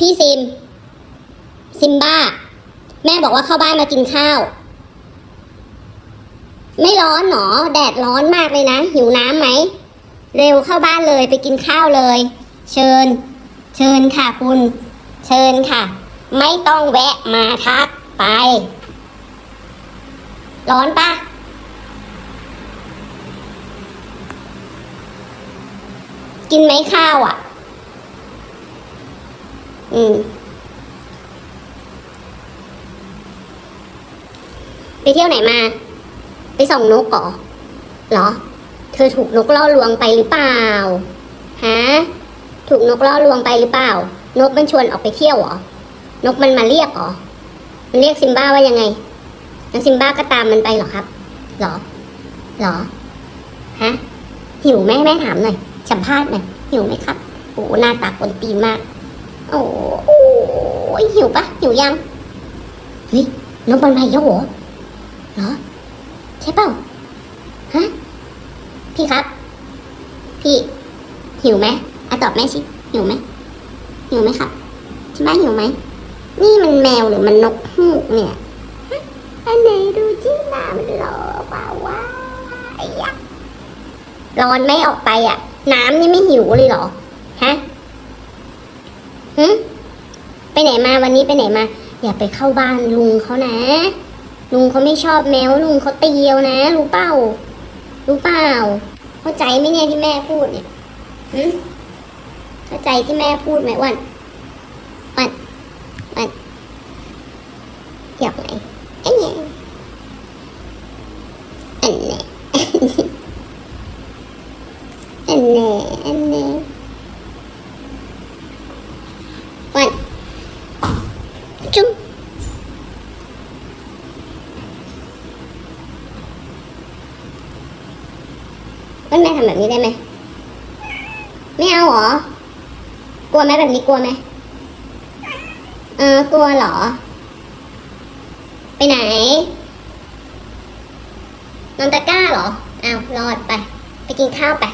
พี่ซิม ซิมบ้า แม่บอกว่าเข้าบ้านมากินข้าว ไม่ร้อนหนอ แดดร้อนมากเลยนะ หิวน้ำไหม เร็วเข้าบ้านเลยไปกินข้าวเลย เชิญ เชิญค่ะคุณ เชิญค่ะ ไม่ต้องแวะมาทักไป ร้อนปะกินไหมข้าวอะ อืม ไปเที่ยวไหนมา ไปส่องนกเหรอเหรอ เธอถูกนกล่อลวงไปหรือเปล่า ฮะ ถูกนกล่อลวงไปหรือเปล่า นกมันชวนออกไปเที่ยวเหรอ นกมันมาเรียกเหรอ มันเรียกซิมบ้าว่ายังไงแล้วซิมบ้าก็ตามมันไปเหรอครับเหรอเหรอ ฮะ หิวไหมแม่ถามหน่อยสัมภาษณ์หน่อยหิวไหมครับ โอ้หน้าตาคนตีนมาก โอ้ยหิวปะหิวยังเฮ้ยนกมันมาอีกแล้วเหรอเหรอใช่เปล่าฮะพี่ครับ พี่ หิวไหมอะตอบแม่สิหิวไหมหิวไหมครับที่บ้านหิวไหมนี่มันแมวหรือมันนกฮูกเนี่ยฮะอันไหนดูที่หน้ามันหล่อเปล่าวะร้อนไม่ออกไปอะ น้ำนี่ไม่หิวเลยเหรอ หึไปไหนมาวันนี้ไปไหนมา อย่าไปเข้าบ้านลุงเขานะ ลุงเขาไม่ชอบแมวลุงเขาเตียวนะ รู้เปล่ารู้เปล่าเข้าใจไหมเนี่ยที่แม่พูดเนี่ยหึเข้าใจที่แม่พูดไหมวันวันวันอยากไหนอันเนี้ยอันเนี้ยอันเนี้ยอันเนี้ยอ้ วันจุ๊บแม่แม่ทำแบบนี้ได้ไหม ไม่เอาหรอ กลัวไหมแบบนี้กลัวไหม เออกลัวเหรอ ไปไหน นอนตะกร้าเหรอ อ้าว รอดไป ไปกินข้าวไป